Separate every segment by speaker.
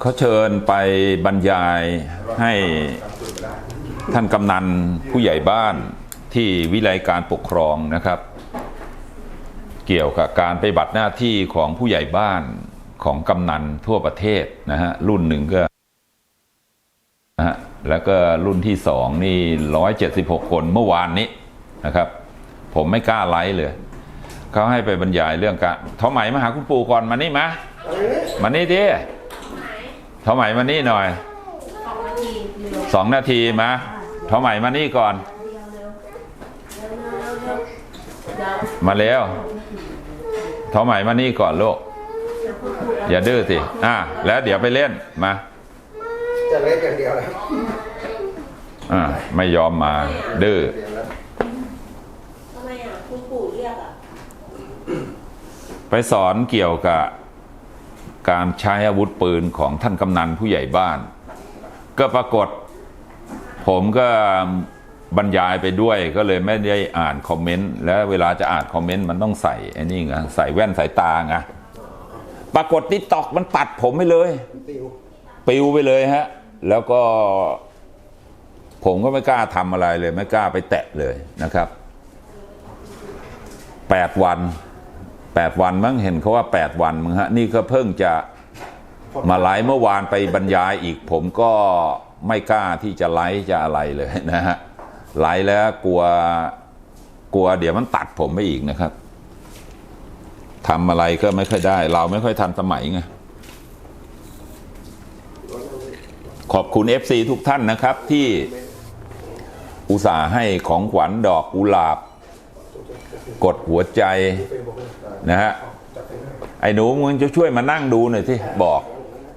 Speaker 1: เขาเชิญไปบรรยายให้ท่านกำนันผู้ใหญ่บ้านที่วิไลการปกครองนะครับ เกี่ยวกับการไปฏิบัติหน้าที่ของผู้ใหญ่บ้านของกำนันทั่วประเทศนะฮะรุ่นหนึ่งก็นะฮะแล้วก็รุ่นที่สองนี่ร้อยเจ็ดสิบหกคนเมื่อวานนี้นะครับ ผมไม่กล้าไลฟ์เลยเขาให้ไปบรรยายเรื่องการเท่าไหมมาหาคุณปู่ก่อนมานี่มามานี่ดิ เท่าไหมมานี่หน่อยสองนาทีมาเท่าไหมมานี่ก่อน มาแล้วเท่าไหมมานี่ก่อนลูกอย่าดื้อสิ อะแล้วเดี๋ยวไปเล่นมา
Speaker 2: จะเล่นอย่างเดียวแล้ว
Speaker 1: อ่า ไม่ยอมมา ดื้อ
Speaker 2: เรียนแล้ว
Speaker 3: ทำไมอะคุณปู่เรียกอะ
Speaker 1: ไปสอนเกี่ยวกับ การใช้อาวุธปืนของท่านกำนันผู้ใหญ่บ้าน ก็ปรากฏ ผมก็บรรยายไปด้วยก็เลยไม่ได้อ่านคอมเมนต์แล้วเวลาจะอ่านคอมเมนต์มันต้องใส่ไอ้นี่ไงใส่แว่นสายตาไงปรากฏทิกตอกมันปัดผมไปเลยปิวไปเลยฮะ แล้วก็ ผมก็ไม่กล้าทำอะไรเลย ไม่กล้าไปแตะเลยนะครับแปดวัน แปดวันมั้งเห็นเขาว่าแปดวันมั้งฮะนี่ก็เพิ่งจะมาไลฟ์เมื่อวานไปบรรยายอีก ผมก็ไม่กล้าที่จะไลฟ์จะอะไรเลยนะฮะไลฟ์แล้วกลัวกลัวเดี๋ยวมันตัดผมไปอีกนะครับทำอะไรก็ไม่ค่อยได้ เราไม่ค่อยทันสมัยไงขอบคุณ FC ทุกท่านนะครับที่อุตส่าห์ให้ของขวัญดอกกุหลาบ กดหัวใจนะฮะไอ้หนูมึงจะช่วยมานั่งดูหน่อยที่บอก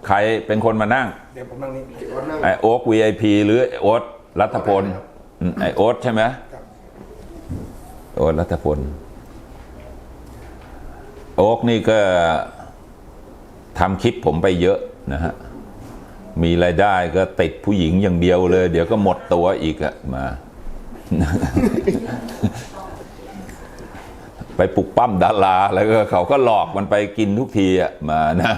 Speaker 1: ใครเป็นคนมานั่ง
Speaker 2: เดี๋ยวผมนั่งนี่วันนั่ง
Speaker 1: ไอโอ๊ก VIP หรือไอ้โอ๊ตรัฐพลอืมไอโอ๊ตใช่ไหมโอ๊ตรัฐพลโอ๊กนี่ก็ทำคลิปผมไปเยอะนะฮะมีรายได้ก็ติดผู้หญิงอย่างเดียวเลย เดี๋ยวก็หมดตัวอีกอะมา ไปปลุกปั้มดาราแล้วก็เขาก็หลอกมันไปกินทุกทีอะมานะ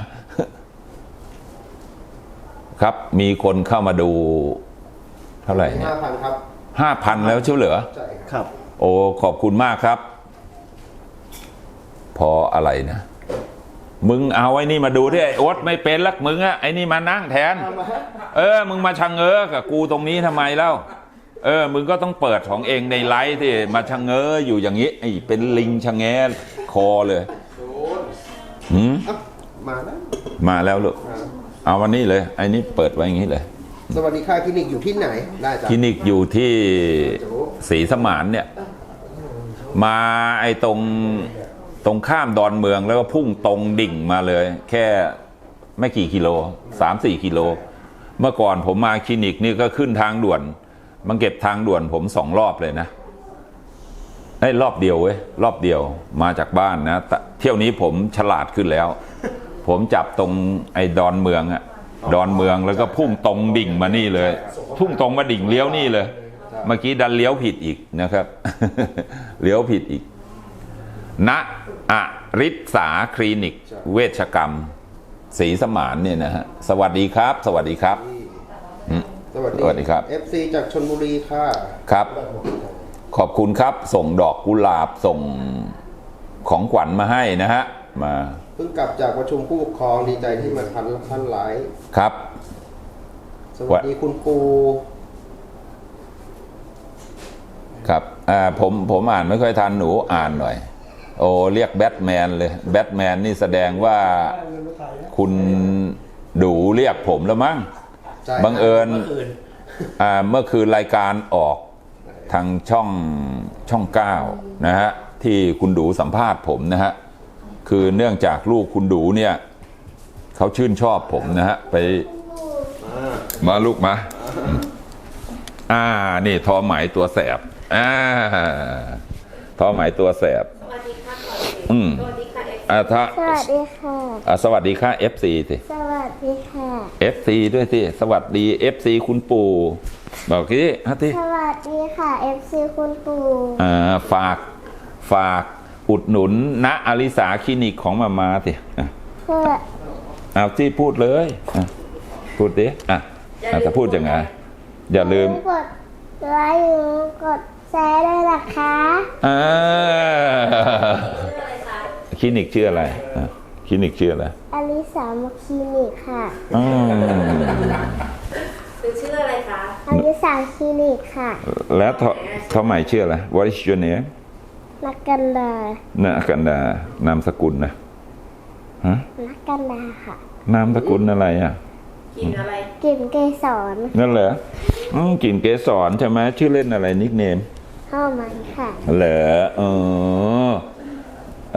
Speaker 1: ครับมีคนเข้ามาดู เท่าไหร่เนี่ย
Speaker 2: ห้าพันครับ
Speaker 1: ห้าพันแล้วเชียวเหรอ
Speaker 2: ใช่ครับ
Speaker 4: ครับ
Speaker 1: โอ้ขอบคุณมากครับ พออะไรนะ มึงเอาไอ้นี่มาดูที่ไอ้โอ๊ตไม่เป็นลักมึงอะไอ้นี่มานั่งแทน เออ มึงมาชังเง้อกับกูตรงนี้ทำไมเล่า เออ มึงก็ต้องเปิดของเองในไลฟ์ที่มาชังเง้ออยู่อย่างนี้ไอ้เป็นลิงชะแงคอเลยหืม
Speaker 2: อะมาแล้ว
Speaker 1: มาแล้วลูก
Speaker 2: มา
Speaker 1: เอาวันนี้เลยไอ้นี่เปิดไว้อย่างนี้เลย
Speaker 2: สวัสดีค่ะคลินิกอยู่ที่ไหนได้จ้ะ
Speaker 1: คลินิกอยู่ที่ศรีสมานเนี่ย มาไอ้ตรงตรงข้ามดอนเมืองแล้วก็พุ่งตรงดิ่งมาเลย แค่ไม่กี่กิโลสามสี่กิโล เมื่อก่อนผมมาคลินิกนี่ก็ขึ้นทางด่วน มันเก็บทางด่วนผมสองรอบเลยนะไอ้รอบเดียวเว้ยรอบเดียวมาจากบ้านนะเที่ยวนี้ผมฉลาดขึ้นแล้ว ผมจับตรงไอ้ดอนเมืองอะดอนเมืองแล้วก็พุ่งตรงดิ่งมานี่เลย พุ่งตรงมาดิ่งเลี้ยวนี่เลย เมื่อกี้ดันเลี้ยวผิดอีกนะครับ เลี้ยวผิดอีกณอริษาคลินิก เวชกรรมศรีสมานเนี่ยนะฮะสวัสดีครับ สวัสดีครับ
Speaker 2: สวัสดี
Speaker 1: สวัสดีครับ
Speaker 2: FC จากชนบุรีค่ะ
Speaker 1: ครับ ขอบคุณครับ ส่งดอกกุหลาบส่งของขวัญมาให้นะฮะมา
Speaker 2: เพิ่งกลับจากประชุมผู้ปกครองดีใจที่มาทันท่านไลฟ์
Speaker 1: ครับ
Speaker 2: สวัสดีคุณปู
Speaker 1: ครับอ่าผมผมอ่านไม่ค่อยทันหนูอ่านหน่อย โอ้เรียกแบทแมนเลยแบทแมนนี่แสดงว่าคุณดูเรียกผมแล้วมั้ง
Speaker 2: ใช่
Speaker 1: บังเอิญ
Speaker 4: เมื่อคืน
Speaker 1: อ่าเมื่อคืนรายการออกทางช่องช่องเก้านะฮะที่คุณดูสัมภาษณ์ผมนะฮะคือเนื่องจากลูกคุณดูเนี่ยเขาชื่นชอบผมนะฮะไปมาลูกมาอ่า นี่ทอไหมตัวแสบอ่าทอไหมตัวแสบ
Speaker 3: สวัสดีค่ะก่อนสิ
Speaker 1: อืม
Speaker 3: สวัสดีค่ะ เอฟ
Speaker 1: อ่าถ้า
Speaker 5: สวัสดีค่ะ
Speaker 1: อ่าสวัสดีค่ะ FC สิ
Speaker 5: สวัส ดีค่ะ
Speaker 1: FC ด้วยสิ สวัสดี FC คุณปู่ บอกที่ฮะที่
Speaker 5: สวัสดีค่ะ FC คุณปู่
Speaker 1: อ่าฝากฝากอุดหนุนณอลิสาคลินิกของมามาสิอะ
Speaker 5: สวัส
Speaker 1: เอาที่พูดเลยอะพูดดิอะอะจะพูดยังไง อย่าลืม
Speaker 5: กดไลค์กดแชร์ด้วยนะคะ
Speaker 1: อ่า
Speaker 3: ชื่ออะไรคะ
Speaker 1: คลินิกชื่ออะไรอะค ลินิกชื่ออะไร
Speaker 5: อลิสามคลินิกค่ะ
Speaker 1: อืม
Speaker 3: หรือชื่ออะไรคะ
Speaker 5: อลิสาคลินิกค่ะ
Speaker 1: แล้วททำไมชื่ออะไร What is your name
Speaker 5: นักกันดา
Speaker 1: นากันดานามสกุลนะฮะ
Speaker 5: นักกันดาค่ะ
Speaker 1: นามสกุลอะไรอะ
Speaker 3: กินอะไร
Speaker 5: กลิ่นเกสร
Speaker 1: นั่นเหรออืมกลิ่นเกสรใช่ไหมชื่อเล่นอะไรนิกเนม
Speaker 5: ข้าวมันค่ะ
Speaker 1: เหรอเออ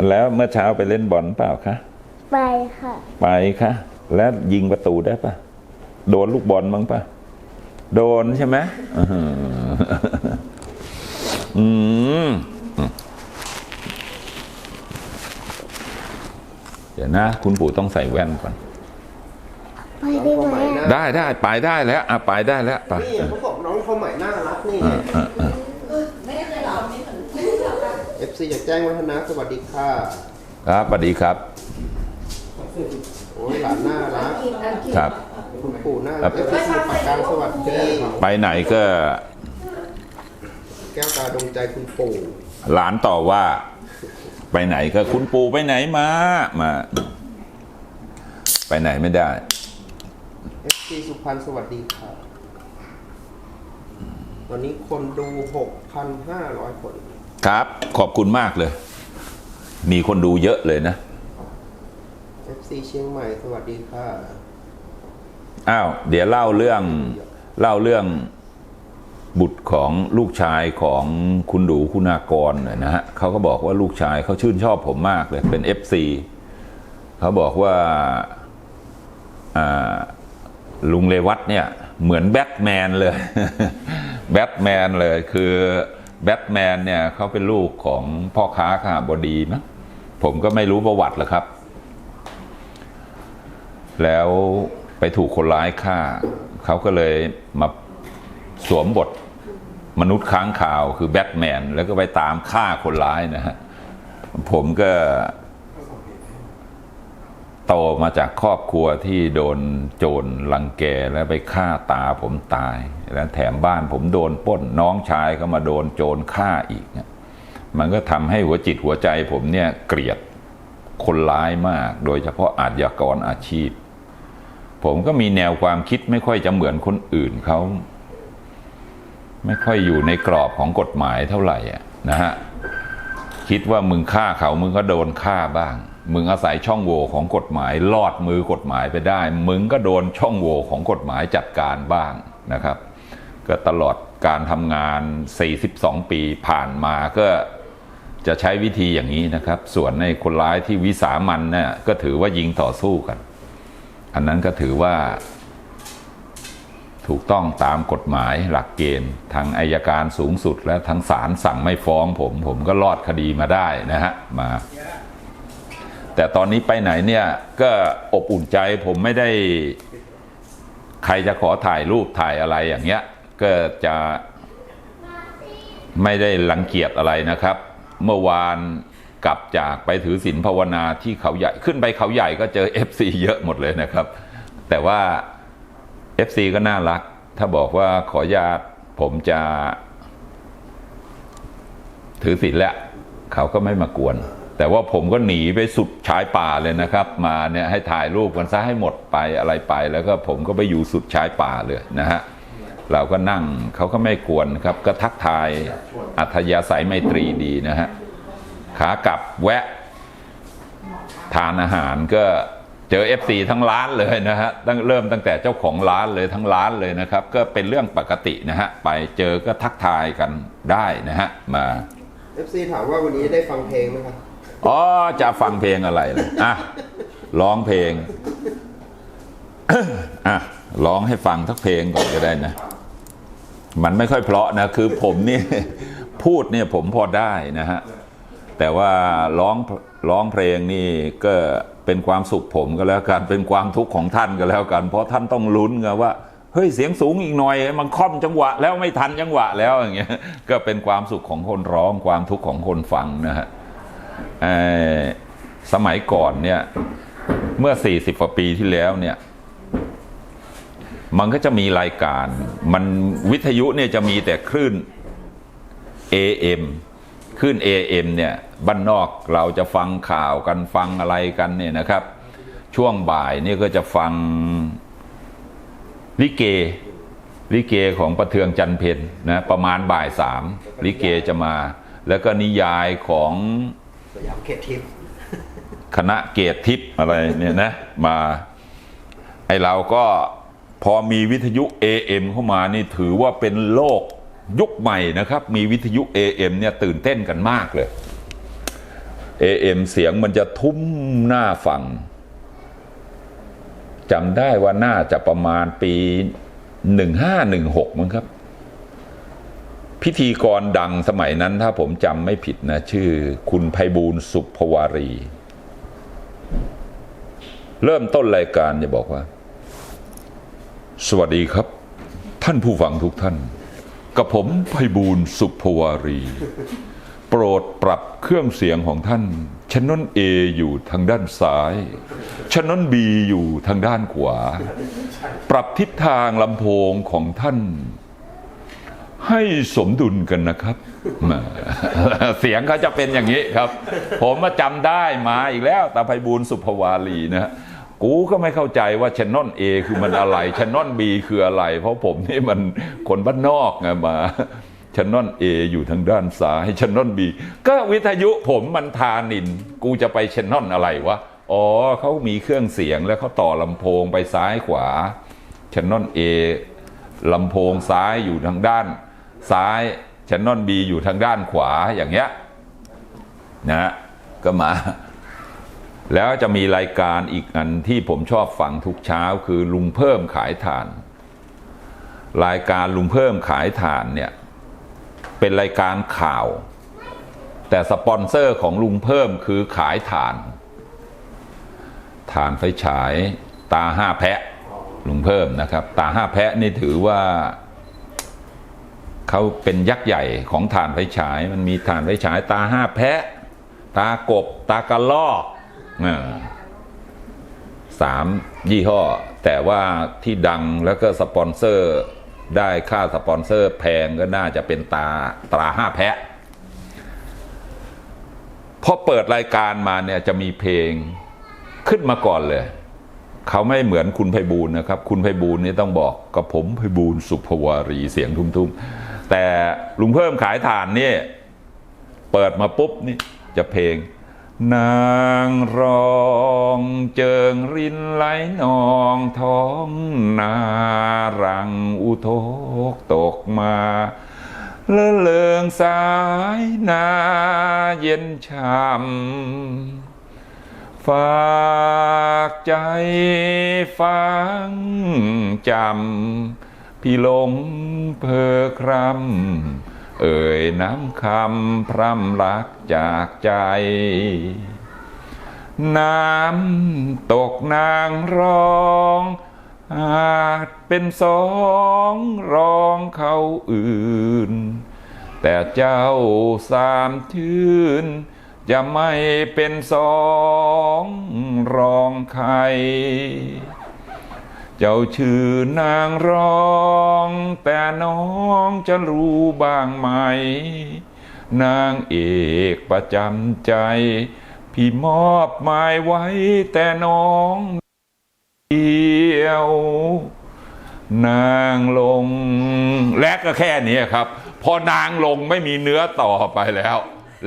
Speaker 1: แล้วเมื่อเช้าไปเล่นบอลเปล่าคะ
Speaker 5: ไปค่ะ
Speaker 1: ไปค่ะ แล้วยิงประตูได้ปะโดนลูกบอลมั้งปะโดนใช่ไหมอื้อหืออืมเดี๋ยวนะ คุณปู่ต้องใส่แว่นก่อน
Speaker 5: ไปได้ไหมอะ
Speaker 1: ได้ได้ไปได้แล้วอะไปได้แล้วไป
Speaker 2: นี่เขาบอกน้องเขาใหม่น่ารักนี่
Speaker 1: อะอะอะ
Speaker 2: เอฟซีอยากแจ้งวัฒนะสวัสดีค่ะ
Speaker 1: ครับสวัสดีครับ
Speaker 2: โอ้ยหลานน่ารัก
Speaker 1: ครับ
Speaker 2: คุณปู่น่ารักเอฟซีสมุทรปรากการสวัสดี
Speaker 1: ไปไหนก็
Speaker 2: แก้วตาดวงใจคุณปู่
Speaker 1: หลานต่อว่า ไปไหนก็คุณปู่ไปไหนมา มา ไปไหนไม่ได้
Speaker 2: เอฟซีสุพรรณสวัสดีค่ะตอนนี้คนดู6,500คน
Speaker 1: ครับ ขอบคุณมากเลย มีคนดูเยอะเลยนะ
Speaker 2: FC เชียงใหม่สวัสดีค่ะ
Speaker 1: อ้าว เดี๋ยวเล่าเรื่องเล่าเรื่องบุตรของลูกชายของคุณดูคุณากรหน่อยนะฮะเขาก็บอกว่าลูกชายเขาชื่นชอบผมมากเลยเป็น FC เขาบอกว่าลุงเลวัตเนี่ยเหมือนแบทแมนเลยแบทแมนเลยคือแบทแมนเนี่ยเขาเป็นลูกของพ่อค้าข้าบดีมั้งผมก็ไม่รู้ประวัติหรอกครับ แล้วไปถูกคนร้ายฆ่า เขาก็เลยมาสวมบทมนุษย์ค้างคาวคือแบทแมน แล้วก็ไปตามฆ่าคนร้ายนะฮะ ผมก็โตมาจากครอบครัวที่โดนโจรลังแกแล้วไปฆ่าตาผมตาย แล้วแถมบ้านผมโดนป้นน้องชายก็มาโดนโจรฆ่าอีก มันก็ทำให้หัวจิตหัวใจผมเนี่ยเกลียดคนร้ายมาก โดยเฉพาะอาชญากรอาชีพ ผมก็มีแนวความคิดไม่ค่อยจะเหมือนคนอื่นเขาไม่ค่อยอยู่ในกรอบของกฎหมายเท่าไหร่อะนะฮะคิดว่ามึงฆ่าเขามึงก็โดนฆ่าบ้าง มึงอาศัยช่องโหว่ของกฎหมายลอดมือกฎหมายไปได้ มึงก็โดนช่องโหว่ของกฎหมายจัดการบ้างนะครับ ก็ตลอดการทำงาน 42 ปีผ่านมาก็จะใช้วิธีอย่างนี้นะครับ ส่วนในคนร้ายที่วิสามันเนี่ยก็ถือว่ายิงต่อสู้กัน อันนั้นก็ถือว่า ถูกต้องตามกฎหมายหลักเกณฑ์ทางอายการสูงสุดและทางศาลสั่งไม่ฟ้องผม ผมก็รอดคดีมาได้นะฮะมา แต่ตอนนี้ไปไหนเนี่ยก็อบอุ่นใจผมไม่ได้ ใครจะขอถ่ายรูปถ่ายอะไรอย่างเงี้ย ก็จะไม่ได้รังเกียจอะไรนะครับ เมื่อวาน กลับจากไปถือศีลภาวนาที่เขาใหญ่ขึ้นไปเขาใหญ่ก็เจอ FC เยอะหมดเลยนะครับ แต่ว่า FC ก็น่ารัก ถ้าบอกว่าขอญาตผมจะ ถือศีลแหละเขาก็ไม่มากวน แต่ว่าผมก็หนีไปสุดชายป่าเลยนะครับ มาเนี่ยให้ถ่ายรูปกันซะให้หมดไปอะไรไปแล้วก็ผมก็ไปอยู่สุดชายป่าเลยนะฮะเราก็นั่งเขาก็ไม่กวนครับ ก็ทักทายอัธยาศัยไมตรีดีนะฮะ ขากลับแวะ ทานอาหารก็เจอ FC ทั้งร้านเลยนะฮะตั้งเริ่มตั้งแต่เจ้าของร้านเลยทั้งร้านเลยนะครับ ก็เป็นเรื่องปกตินะฮะไปเจอก็ทักทายกันได้นะฮะมา
Speaker 2: FC ถามว่าวันนี้ได้ฟังเพลงไหมครับ
Speaker 1: อ๋อจะฟังเพลงอะไรเลยอะร้องเพลงอะร้องให้ฟังทักเพลงก่อนก็ได้นะ มันไม่ค่อยเพราะนะ คือผมนี่ พูดเนี่ยผมพอได้นะฮะ แต่ว่าร้องร้องเพลงนี่ก็เป็นความสุขผมก็แล้วกันเป็นความทุกข์ของท่านก็แล้วกัน เพราะท่านต้องลุ้นไงว่าเฮ้ยเสียงสูงอีกหน่อย มันค่อมจังหวะ แล้วไม่ทันจังหวะแล้วอย่างเงี้ยก็เป็นความสุขของคนร้องความทุกข์ของคนฟังนะฮะเอ่อสมัยก่อนเนี่ยเมื่อ 40กว่าปีที่แล้วเนี่ยมันก็จะมีรายการ มันวิทยุเนี่ยจะมีแต่คลื่น AM คลื่น AM เนี่ยบ้านนอกเราจะฟังข่าวกันฟังอะไรกันเนี่ยนะครับ ช่วงบ่ายนี่ก็จะฟังลิเกลิเกของประเทืองจันเพนนะประมาณบ่ายสามลิเกจะมา แล้วก็นิยายของ
Speaker 2: สยามเขตทิพย์
Speaker 1: คณะเกตทิพย์อะไรเนี่ยนะมาไอเราก็พอมีวิทยุ AM เข้ามานี่ถือว่าเป็นโลก ยุคใหม่นะครับ มีวิทยุ AM เนี่ยตื่นเต้นกันมากเลย AM เสียงมันจะทุ้มหน้าฟังจำได้ว่าน่าจะประมาณปี 1516 มั้งครับ พิธีกรดังสมัยนั้นถ้าผมจำไม่ผิดนะ ชื่อคุณไพบูลสุภวารี เริ่มต้นรายการจะบอกว่า สวัสดีครับ ท่านผู้ฟังทุกท่าน กับผมไพบูลสุภวารี โปรดปรับเครื่องเสียงของท่านชนนเออยู่ทางด้านซ้ายชนนบีอยู่ทางด้านขวา ปรับทิศทางลำโพงของท่าน ให้สมดุลกันนะครับเสียงเขาจะเป็นอย่างนี้ครับ ผมมาจำได้มาอีกแล้วตาไพบูลสุภวาลีนะฮะ กูก็ไม่เข้าใจว่าชนอนเอคือมันอะไรชนอนบีคืออะไร เพราะผมนี่มันคนบ้านนอกไงมาชนอนเออยู่ทางด้านซ้ายชนอนบีก็วิทยุผมมันทานิน กูจะไปชนอนอะไรวะอ๋อเขามีเครื่องเสียงแล้วเขาต่อลำโพงไปซ้ายขวาชนอนเอลำโพงซ้ายอยู่ทางด้านซ้ายชนอนบีอยู่ทางด้านขวาอย่างเงี้ยนะฮะก็มา แล้วจะมีรายการอีกอันที่ผมชอบฟังทุกเช้าคือลุงเพิ่มขายถ่าน รายการลุงเพิ่มขายถ่านเนี่ยเป็นรายการข่าว แต่สปอนเซอร์ของลุงเพิ่มคือขายถ่านถ่านไฟฉายตาห้าแพะลุงเพิ่มนะครับ ตาห้าแพะนี่ถือว่าเขาเป็นยักษ์ใหญ่ของถ่านไฟฉาย มันมีถ่านไฟฉาย ตาห้าแพะ ตากบ ตากระลอก สามยี่ห้อ แต่ว่าที่ดังแล้วก็สปอนเซอร์ได้ค่าสปอนเซอร์แพงก็น่าจะเป็นตาตราห้าแพะพอเปิดรายการมาเนี่ยจะมีเพลงขึ้นมาก่อนเลย เขาไม่เหมือนคุณไพบูลนะครับ คุณไพบูลนี่ต้องบอกกับผมไพบูลสุภวารีเสียงทุ้มๆแต่ลุงเพิ่มขายฐานนี่เปิดมาปุ๊บนี่จะเพลง นางรองเจิงรินไหลนองท้องนารังอุทกตกมาละเลิงสายนาเย็นช่ำฝากใจฟังจำพี่หลงเพอครำ เอ่ยน้ำคำพร่ำรักจากใจ น้ำตกนางร้องอาจเป็นสองร้องเขาอื่น แต่เจ้าสามชื่น จะไม่เป็นสองรองใคร จ้าชื่อนางร้อง แต่น้องจะรู้บ้างไหม นางเอกประจำใจ พี่มอบหมายไว้แต่น้องเดียว นางลง และก็แค่นี้ครับ พอนางลงไม่มีเนื้อต่อไปแล้ว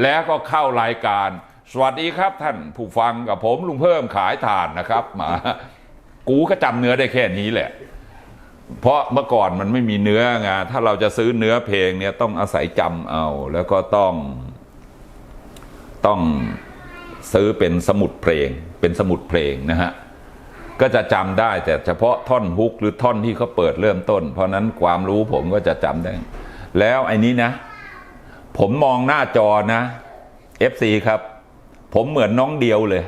Speaker 1: แล้วก็เข้ารายการ สวัสดีครับท่านผู้ฟังกับผมลุงเพิ่มขายถ่านนะครับมา กูก็จำเนื้อได้แค่นี้แหละ เพราะเมื่อก่อนมันไม่มีเนื้อไงถ้าเราจะซื้อเนื้อเพลงเนี่ยต้องอาศัยจำเอา แล้วก็ต้อง ต้องซื้อเป็นสมุดเพลง เป็นสมุดเพลงนะฮะก็จะจำได้แต่เฉพาะท่อนฮุกหรือท่อนที่เขาเปิดเริ่มต้น เพราะนั้นความรู้ผมก็จะจำได้ แล้วไอ้นี้นะ ผมมองหน้าจอนะ FC ครับ ผมเหมือนน้องเดียวเลย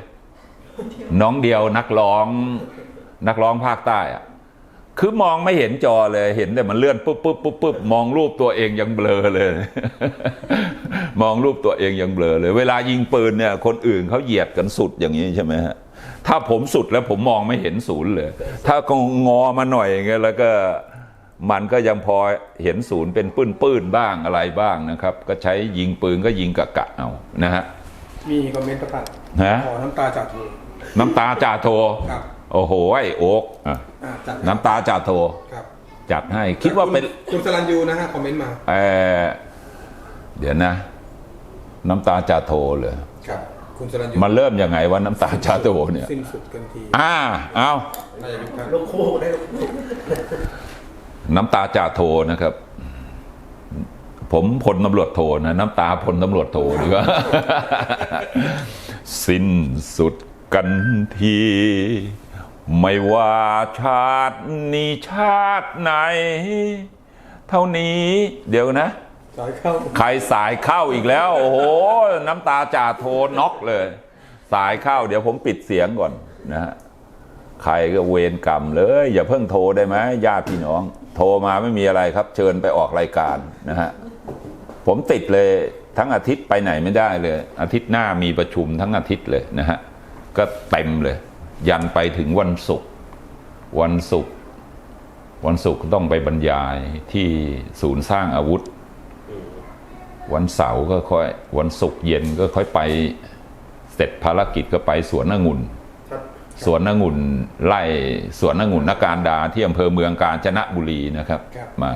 Speaker 1: น้องเดียวนักร้อง นักร้องภาคใต้อะคือมองไม่เห็นจอเลยเห็นแต่มันเลื่อนปุ๊บปุ๊บปุ๊บปุ๊บมองรูปตัวเองยังเบลอเลย มองรูปตัวเองยังเบลอเลย เวลายิงปืนเนี่ยคนอื่นเขาเหยียดกันสุดอย่างนี้ใช่ไหมฮะถ้าผมสุดแล้วผมมองไม่เห็นศูนย์เลย ถ้าก็งอมาหน่อยอย่างเงี้ยแล้วก็มันก็ยังพอเห็นศูนย์เป็นปื้นๆบ้างอะไรบ้างนะครับ ก็ใช้ยิงปืนก็ยิงกะกะเอานะฮะ
Speaker 4: มีคอมเมนต์ประกัน
Speaker 1: ฮะ
Speaker 4: ขอน้ำตาจากเธอ
Speaker 1: น้ำตาจ่าโท
Speaker 4: ครับ
Speaker 1: โอ้โหไอ้โอ๊กอะ
Speaker 4: อ่าจาก
Speaker 1: น้ำตาจ่าโท
Speaker 4: ครับ
Speaker 1: จัดให้คิดว่าเป็น
Speaker 4: ณคุณสรัญยูนะฮะคอมเมนต์มา
Speaker 1: เออเดี๋ยวนะ น้ำตาจ่าโทเลย
Speaker 4: ครับคุณสรัญยู
Speaker 1: มันเริ่มยังไงว่าน้ำตาจ่าโทเนี่ย
Speaker 4: สิ้นสุดกันที
Speaker 1: อ่า เอา
Speaker 4: นายกท่าน
Speaker 2: ลูกคู่ได้ลูกคู่
Speaker 1: น้ำตาจ่าโทนะครับ ผมพลตำรวจโทนะน้ำตาพลตำรวจโทดีกว่า สิ้นสุดกันที ไม่ว่าชาตินี้ชาติไหน เท่านี้เดี๋ยวนะ
Speaker 4: สายเข้า
Speaker 1: ใครสายเข้าอีกแล้ว โอ้โห น้ำตาจ่าโทน็อกเลย สายเข้า เดี๋ยวผมปิดเสียงก่อนนะฮะใครก็เวรกรรมเลย อย่าเพิ่งโทรได้ไหมญาติพี่น้อง โทรมาไม่มีอะไรครับ เชิญไปออกรายการนะฮะผมติดเลยทั้งอาทิตย์ไปไหนไม่ได้เลย อาทิตย์หน้ามีประชุมทั้งอาทิตย์เลยนะฮะก็เต็มเลย ยันไปถึงวันศุกร์วันศุกร์วันศุกร์ต้องไปบรรยายที่ศูนย์สร้างอาวุธ วันเสาร์ก็ค่อยวันศุกร์เย็นก็ค่อยไปเสร็จภารกิจก็ไปสวนองุ่น
Speaker 2: ครับ
Speaker 1: สวนองุ่นไล่สวนองุ่นนการดาที่อำเภอเมืองกาญจนบุรีนะครับมา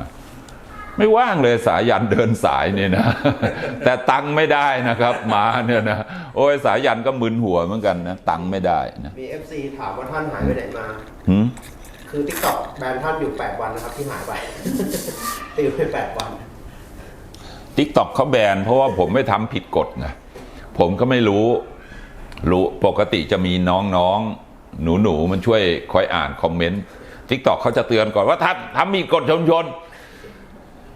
Speaker 1: ไม่ว่างเลยสายันเดินสายเนี่ยนะ แต่ตังค์ไม่ได้นะครับมาเนี่ยนะโอ้ยสายันก็มึนหัวเหมือนกันนะตังค์ไม่ได้นะ
Speaker 2: มี FC ถามว่าท่านหายไปไหนมา
Speaker 1: หืม
Speaker 2: คือ t ิ k t o k แบนท่านอยู่8วันนะครับที่หายไปติวไป8วัน
Speaker 1: ทิกตอกเขาแบนเพราะว่าผมไม่ทำผิดกฎไงผมก็ไม่รู้ รู้ปกติจะมีน้องๆ หนูๆ มันช่วยคอยอ่านคอมเมนต์ทิกตอกเขาจะเตือนก่อนว่าทำทำมีกฎชมชน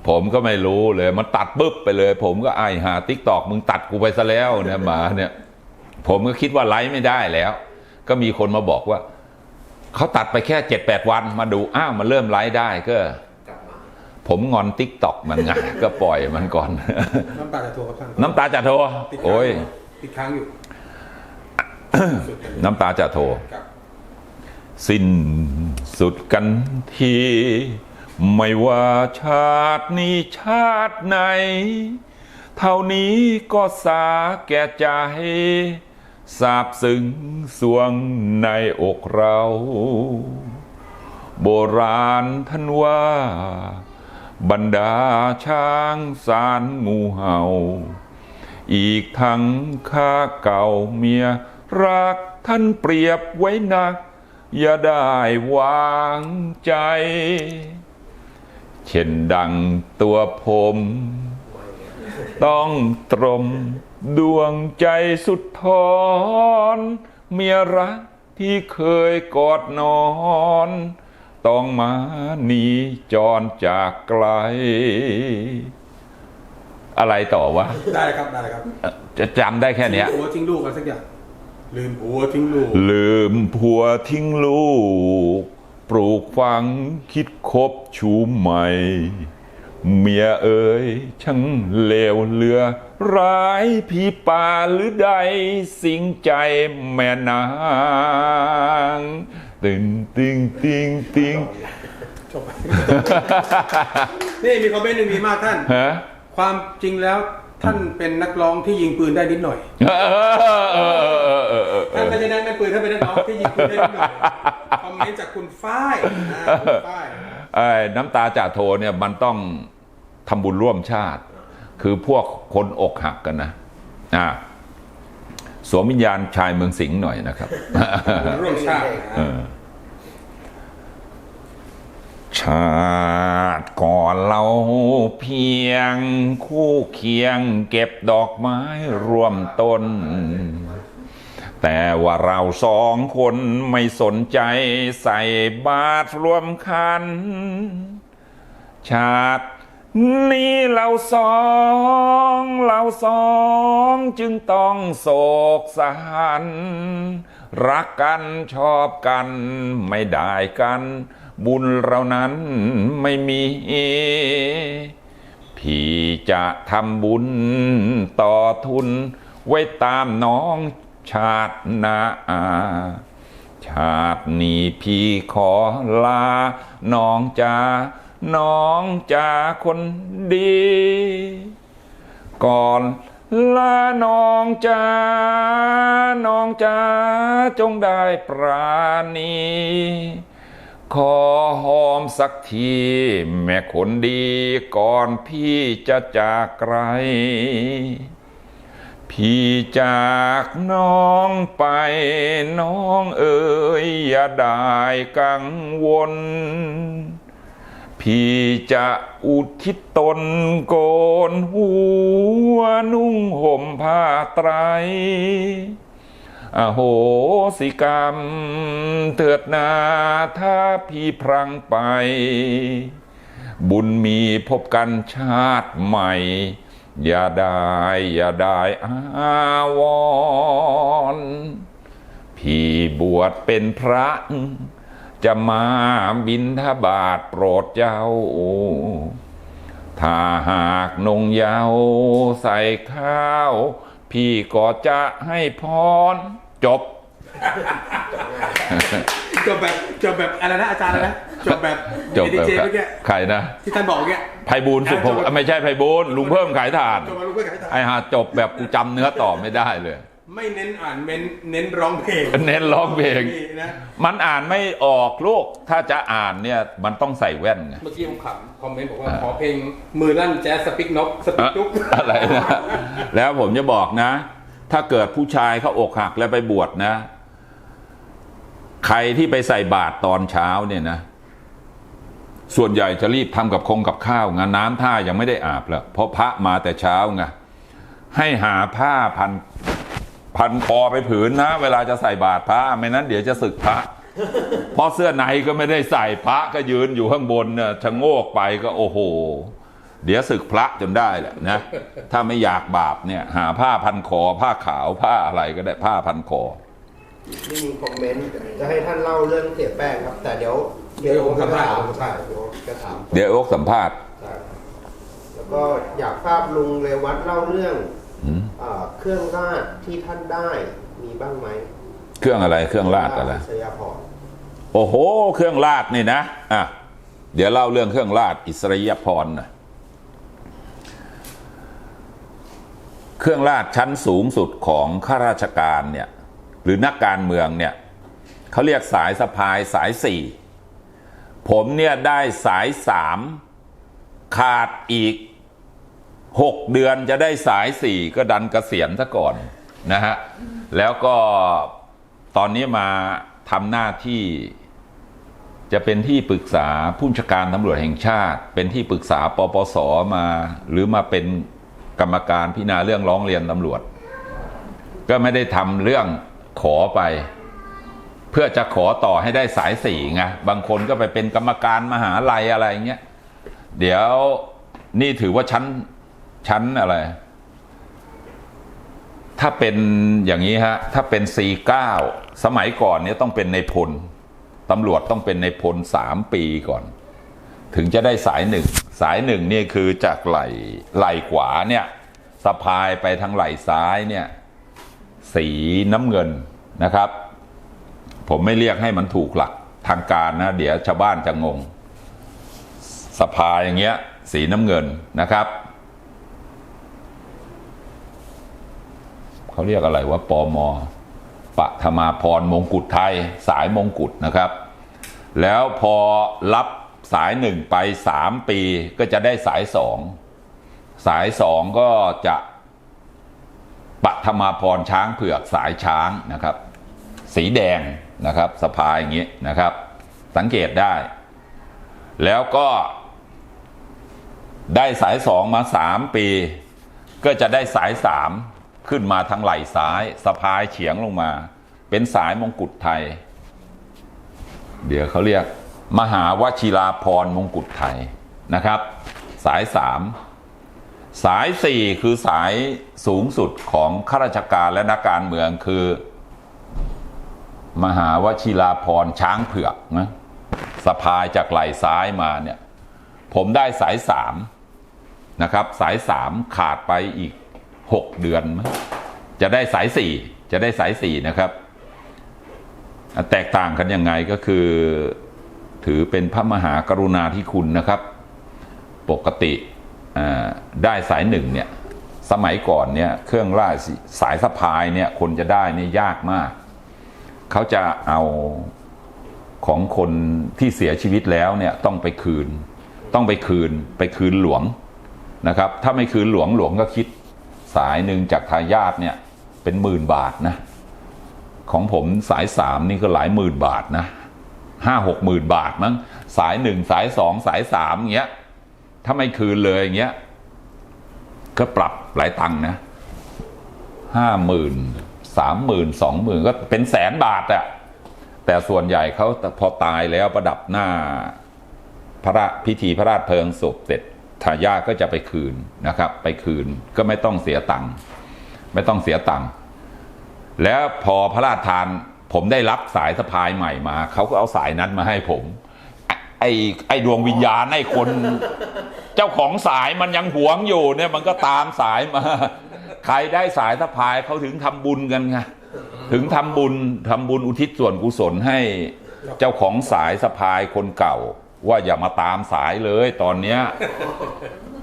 Speaker 1: ผมก็ไม่รู้เลยมันตัดปุ๊บไปเลย ผมก็ไอหาทิกตอกมึงตัดกูไปซะแล้วเนี่ยหมาเนี่ย ผมก็คิดว่าไลฟ์ไม่ได้แล้ว ก็มีคนมาบอกว่าเขาตัดไปแค่เจ็ดแปดวันมาดูอ้าวมันเริ่มไลฟ์ได้ก็
Speaker 2: กลับมา
Speaker 1: ผมงอนทิกตอกมันไงก็ปล่อยมันก่อน
Speaker 4: น้ำตาจากเธอครับท่าน
Speaker 1: น้ำตาจะโทร
Speaker 4: ติดค้าง
Speaker 1: โอ้ย
Speaker 4: ติดค้างอยู่สุดกันที
Speaker 1: น้ำตาจะโทร
Speaker 4: ครับ
Speaker 1: สิ้นสุดกันที ไม่ว่าชาตินี้ชาติไหน เท่านี้ก็สาแก่ใจสาบซึ้งสวงในอกเรา โบราณท่านว่า บรรดาช้างสารงูเห่า อีกทั้งข้าเก่าเมียรักท่านเปรียบไว้นัก อย่าได้วางใจ เช่นดังตัวผม ต้องตรมดวงใจสุดทอนเมียรักที่เคยกอดนอน ต้องมาหนีจรจากไกล อะไรต่อวะ
Speaker 4: ได้ครับได้ครับ
Speaker 1: จะจำได้แค่เนี้ย
Speaker 4: ผัวทิ้งลูกกันสักอย่างลืมผัวทิ้งลูก
Speaker 1: ลืมผัวทิ้งลูก ปลูกฝังคิดคบชูใหม่ เมียเอ๋ยช่างเลวเหลือ ร้ายพี่ป่าหรือใด สิงใจแม่นางตึงติงติงติง
Speaker 4: จบ นี่มีคอมเมนต์หนึ่งดีมากท่าน
Speaker 1: ฮะ
Speaker 4: ความจริงแล้ว ท่านเป็นนักร้องที่ยิงปืนได้นิดหน่อย
Speaker 1: เออเออเออเออเออเออ
Speaker 4: ท่านไม่ใช่นักปืนท่านเป็นนักร้องที่ยิงปืนได้นิดหน่อยคอมเมนต์จากคุณฝ้ายนะคุณฝ้าย
Speaker 1: ไอ้น้ำตาจ่าโทเนี่ยมันต้องทำบุญร่วมชาติ คือพวกคนอกหักกันนะอ่าสวมวิญญาณชายเมืองสิงห์หน่อยนะครับ
Speaker 4: ร่วมชาติ
Speaker 1: เออ ชาติก่อนเราเพียงคู่เคียงเก็บดอกไม้ร่วมต้น แต่ว่าเราสองคนไม่สนใจใส่บาตรรวมคัน ชาตินี้เราสองเราสองจึงต้องโศกสหัน รักกันชอบกันไม่ได้กัน บุญเรานั้นไม่มี พี่จะทำบุญต่อทุน ไว้ตามน้องชาตินาชาตินี้พี่ขอลา น้องจ้าน้องจ้าคนดี ก่อนลาน้องจ้าน้องจ้าจงได้ปราณี ขอหอมสักที แม่คนดีก่อนพี่จะจากไกล พี่จากน้องไปน้องเอ๋ยอย่าได้กังวล พี่จะอุทิศตนโกนหัวนุ่งห่มผ้าไตร อโหสิกรรม เถิดนาถ้าพี่พรังไป บุญมีพบกันชาติใหม่ อย่าได้อย่าได้อาวร พี่บวชเป็นพระ จะมาบินทบาทโปรดเจ้า ถ้าหากนงเยาวใส่ข้าว พี่ก็จะให้พรจบ
Speaker 4: จบแบบจบแบบอะไรนะอาจารย์อะไรนะจบแบบ
Speaker 1: จบ
Speaker 4: ดี
Speaker 1: แบบ
Speaker 4: เจเมื่อกี้
Speaker 1: ใครนะ
Speaker 4: ที่ท่านบอกเมื่อกี้
Speaker 1: ไพบูลย์สุภพ
Speaker 4: จบ
Speaker 1: ไม่ใช่ไพบูลย์ลุงเพิ่มขายถ่าน
Speaker 4: จบมาลูกเพื่อนขายถ่าน
Speaker 1: ไอ้หาจบแบบกูจำเนื้อต่อไม่ได้เลย
Speaker 4: ไม่เน้นอ่านเน้นเน้นร้องเพลง
Speaker 1: เน้นร้องเพลง
Speaker 4: นี่นะ
Speaker 1: มันอ่านไม่ออกลูก ถ้าจะอ่านเนี่ยมันต้องใส่แว่นไง
Speaker 4: เมื่อกี้ผมขำคอมเมนต์บอกว่าขอเพลงมือลั่นแจ๊สสปิกนกสปิกจุ๊ก
Speaker 1: อะไรนะแล้วผมจะบอกนะ ถ้าเกิดผู้ชายเขาอกหักแล้วไปบวชนะ ใครที่ไปใส่บาตรตอนเช้าเนี่ยนะ ส่วนใหญ่จะรีบทำกับคงกับข้าวงานน้ำท่ายังไม่ได้อาบแล้วเพราะพระมาแต่เช้าไงให้หาผ้าพัน พันคอไปผืนนะ เวลาจะใส่บาตรพระไม่นั้นเดี๋ยวจะสึกพระเพราะเสื้อในก็ไม่ได้ใส่พระก็ยืนอยู่ข้างบนเนี่ยชะโงกไปก็โอ้โห เดี๋ยวศึกพระจนได้แหละนะ ถ้าไม่อยากบาปเนี่ย หาผ้าพันคอ ผ้าขาวผ้าอะไรก็ได้ผ้าพันคอ
Speaker 2: นี่มีคอมเมนต์จะให้ท่านเล่าเรื่องเสียแป้งครับ แต่เดี๋ยวเดี๋ยวผมจะถามใช่เดี๋ยวจะถาม
Speaker 1: เดี๋ยวโอ๊กสัมภาษณ์
Speaker 2: ใช่แล้วก็อยากทราบลุงเรวัตเล่าเรื่อง
Speaker 1: อืม
Speaker 2: เอ่อเครื่องราชที่ท่านได้มีบ้างไหม
Speaker 1: เครื่องอะไรเครื่องราดอะไร
Speaker 2: สยาพร
Speaker 1: โอ้โห เครื่องราดนี่นะอะเดี๋ยวเล่าเรื่องเครื่องราดอิสริยพรหนะเครื่องราชชั้นสูงสุดของข้าราชการเนี่ยหรือนักการเมืองเนี่ยเขาเรียกสายสะพายสายสี่ผมเนี่ยได้สายสามขาดอีก หกเดือนจะได้สายสี่ก็ดันเกษียณซะก่อนนะฮะแล้วก็ตอนนี้มาทำหน้าที่จะเป็นที่ปรึกษาผู้บัญชการตำรวจแห่งชาติ เป็นที่ปรึกษาปปสมา หรือมาเป็นกรรมการพิจารณาเรื่องร้องเรียนตำรวจ ก็ไม่ได้ทำเรื่องขอไป เพื่อจะขอต่อให้ได้สายสี่ไงบางคนก็ไปเป็นกรรมการมหาลัยอะไรเงี้ยเดี๋ยวนี่ถือว่าชั้น ชั้นอะไร ถ้าเป็นอย่างนี้ฮะ ถ้าเป็น49สมัยก่อนเนี่ยต้องเป็นในพลตำรวจต้องเป็นในพลสามปีก่อน ถึงจะได้สายหนึ่ง สายหนึ่งเนี่คือจากไหลไหลขวาเนี่ยสะพายไปทางไหลซ้ายเนี่ย สีน้ำเงินนะครับ ผมไม่เรียกให้มันถูกหลักทางการนะ เดี๋ยวชาวบ้านจะงงสะพายอย่างเงี้ย สีน้ำเงินนะครับ เขาเรียกอะไรว่าปอมอปฐมาพรมงกุฎไทย สายมงกุฎนะครับ แล้วพอรับสายหนึ่งไปสามปีก็จะได้สายสองสายสองก็จะปฐมาพรช้างเผือกสายช้างนะครับ สีแดงนะครับสะพายอย่างนี้นะครับ สังเกตได้ แล้วก็ได้สายสองมาสามปี ก็จะได้สายสาม ขึ้นมาทางไหล่ซ้ายสะพายเฉียงลงมา เป็นสายมงกุฎไทย เดี๋ยวเขาเรียก มหาวชิราพรมงกุฎไทยนะครับ สายสามสายสี่คือสายสูงสุดของข้าราชการและนักการเมืองคือ มหาวชิราพรช้างเผือกนะสะพายจากไหล่ซ้ายมาเนี่ย ผมได้สายสามนะครับ สายสามขาดไปอีก หกเดือน จะได้สายสี่จะได้สายสี่นะครับ แตกต่างกันยังไงก็คือ ถือเป็นพระมหากรุณาธิคุณนะครับ ปกติได้สายหนึ่งเนี่ยสมัยก่อนเนี่ยเครื่องล่าสายสะพายเนี่ยคนจะได้เนี่ยยากมาก เขาจะเอาของคนที่เสียชีวิตแล้วเนี่ยต้องไปคืน ต้องไปคืนไปคืนหลวงนะครับ ถ้าไม่คืนหลวงหลวงก็คิด สายหนึ่งจากทายาทเนี่ยเป็นหมื่นบาทนะ ของผมสายสามนี่ก็หลายหมื่นบาทนะห้าหกหมื่นบาทมั้งสายหนึ่งสายสองสายสามอย่างเงี้ยถ้าไม่คืนเลยอย่างเงี้ยก็ปรับหลายตังค์นะห้าหมื่นสามหมื่นสองหมื่นก็เป็นแสนบาทอะแต่ส่วนใหญ่เขาพอตายแล้วประดับหน้าพระพิธีพระราชเพลิงศพเสร็จ ทายาทก็จะไปคืนนะครับ ไปคืนก็ไม่ต้องเสียตังค์ไม่ต้องเสียตังค์แล้วพอพระราชทานผมได้รับสายสะพายใหม่มาเขาก็เอาสายนั้นมาให้ผม ไอ้ไอ้ดวงวิญญาณไอ้คน เจ้าของสายมันยังหวงอยู่เนี่ยมันก็ตามสายมา ใครได้สายสะพายเขาถึงทำบุญกันไงถึงทำบุญทำบุญอุทิศส่วนกุศลให้เจ้าของสายสะพายคนเก่า ว่าอย่ามาตามสายเลยตอนเนี้ย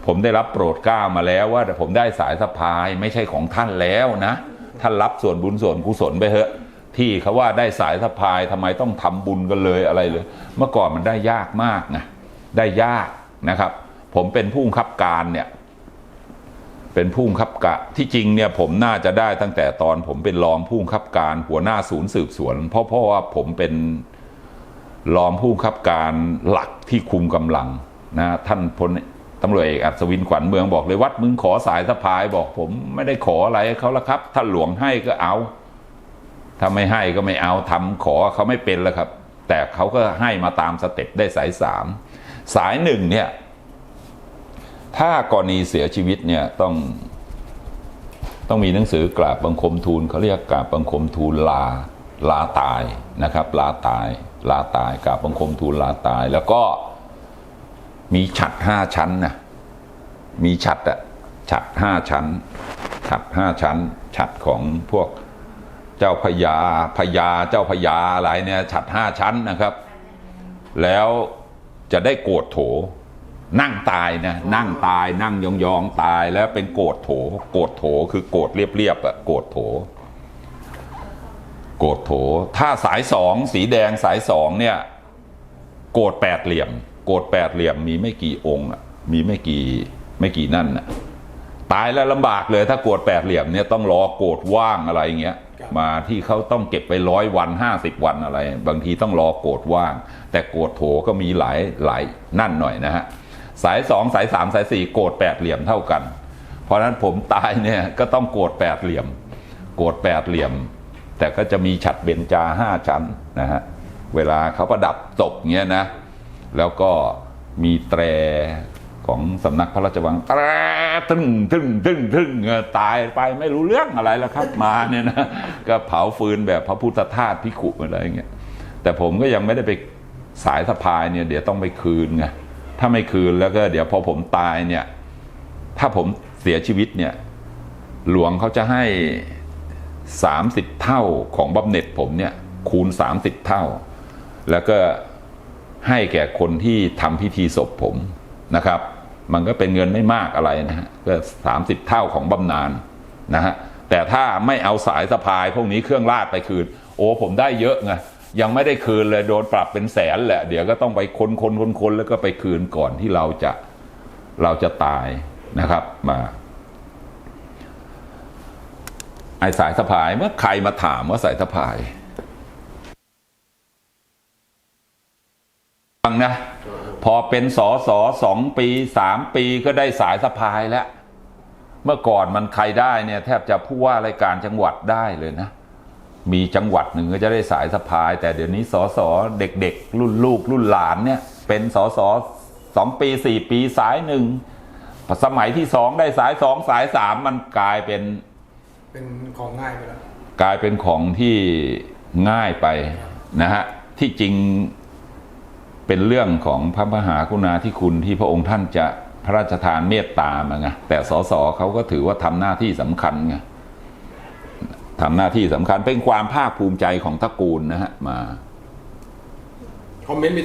Speaker 1: ผมได้รับโปรดเกล้ามาแล้วว่าแต่ผมได้สายสะพายไม่ใช่ของท่านแล้วนะ ท่านรับส่วนบุญส่วนกุศลไปเถอะ ที่เขาว่าได้สายสะพายทำไมต้องทำบุญกันเลยอะไรเลย เมื่อก่อนมันได้ยากมากนะได้ยากนะครับ ผมเป็นผู้บังคับการเนี่ย เป็นผู้บังคับกะที่จริงเนี่ยผมน่าจะได้ตั้งแต่ตอนผมเป็นรองผู้บังคับการหัวหน้าศูนย์สืบสวน เพราะเพราะว่าผมเป็น รองผู้บังคับการหลักที่คุมกำลังนะท่านพลตำรวจเอกอัศวินขวัญเมืองบอกเลยวัดมึงขอสายสะพายบอกผมไม่ได้ขออะไรเขาละครับ ถ้าหลวงให้ก็เอาถ้าไม่ให้ก็ไม่เอาทำขอเขาไม่เป็นแล้วครับ แต่เขาก็ให้มาตามสเต็ปได้สายสามสายหนึ่งเนี่ยถ้ากรณีเสียชีวิตเนี่ยต้องต้องมีหนังสือกราบบังคมทูลเขาเรียกกราบบังคมทูลลา ลาตายนะครับลาตายลาตายกราบบังคมทูลลาตาย แล้วก็มีฉัดห้าชั้นนะมีฉัดอะฉัดห้าชั้น ฉัดห้าชั้น ฉัดของพวกเจ้าพญาพญาเจ้าพญาอะไรเนี่ยฉัดห้าชั้นนะครับ แล้วจะได้โกดโถ นั่งตายนะนั่งตายนั่งยองๆตายแล้วเป็นโกดโถ โกดโถคือโกดเรียบๆอะโกดโถ โกดโถ ถ้าสายสองสีแดงสายสองเนี่ย โกดแปดเหลี่ยม โกดแปดเหลี่ยมมีไม่กี่องค์อะมีไม่กี่ไม่กี่นั่นน่ะตายแล้วลำบากเลยถ้าโกดแปดเหลี่ยมเนี่ยต้องรอโกดว่างอะไรอย่างเงี้ยมาที่เขาต้องเก็บไปร้อยวันห้าสิบวันอะไร บางทีต้องรอโกดว่าง แต่โกดโถก็มีหลายหลายนั่นหน่อยนะฮะสายสองสายสามสายสี่โกดแปดเหลี่ยมเท่ากัน เพราะฉะนั้นผมตายเนี่ยก็ต้องโกดแปดเหลี่ยม โกดแปดเหลี่ยม แต่ก็จะมีฉัดเบญจาห้าชั้นนะฮะเวลาเขาประดับศพเงี้ยนะ แล้วก็มีแตรของสำนักพระราชวังแตรตึ้งตึ้งตึ้งตึ้งตายไปไม่รู้เรื่องอะไรแล้วครับมาเนี่ยนะก็เผาฟืนแบบพระพุทธทาสพิขุอะไรอย่างเงี้ยแต่ผมก็ยังไม่ได้ไปสายสะพายเนี่ยเดี๋ยวต้องไปคืนไงถ้าไม่คืนแล้วก็เดี๋ยวพอผมตายเนี่ย ถ้าผมเสียชีวิตเนี่ย หลวงเขาจะให้ สามสิบเท่าของบำเหน็จผมเนี่ยคูณสามสิบเท่า แล้วก็ให้แก่คนที่ทำพิธีศพผมนะครับ มันก็เป็นเงินไม่มากอะไรนะฮะก็สามสิบเท่าของบำนาญนะฮะแต่ถ้าไม่เอาสายสะพายพวกนี้เครื่องลาดไปคืน โอ้ผมได้เยอะไงยังไม่ได้คืนเลยโดนปรับเป็นแสนแหละ เดี๋ยวก็ต้องไปคนคนคนคนแล้วก็ไปคืนก่อนที่เราจะเราจะตายนะครับมา ไอสายสะพายเมื่อใครมาถามว่าสายสะพายฟังนะพอเป็นสอสอสองปีสามปีก็ได้สายสะพายแล้ว เมื่อก่อนมันใครได้เนี่ย แทบจะผู้ว่ารายการจังหวัดได้เลยนะ มีจังหวัดหนึ่งก็จะได้สายสะพาย แต่เดี๋ยวนี้สอสอเด็กๆ รุ่นลูกรุ่นหลานเนี่ย เป็นสอสอสองปีสี่ปีสายหนึ่งสมัยที่สองได้สายสองสายสามมันกลายเป็น
Speaker 4: เป็นของง่ายไปแล้ว
Speaker 1: กลายเป็นของที่ง่ายไปนะฮะที่จริงเป็นเรื่องของพระมหากรุณาธิคุณที่พระองค์ท่านจะพระราชทานเมตตามาไงแต่สสเขาก็ถือว่าทำหน้าที่สำคัญไงทำหน้าที่สำคัญเป็นความภาคภูมิใจของตระกูลนะฮะมา
Speaker 4: คอมเมนต์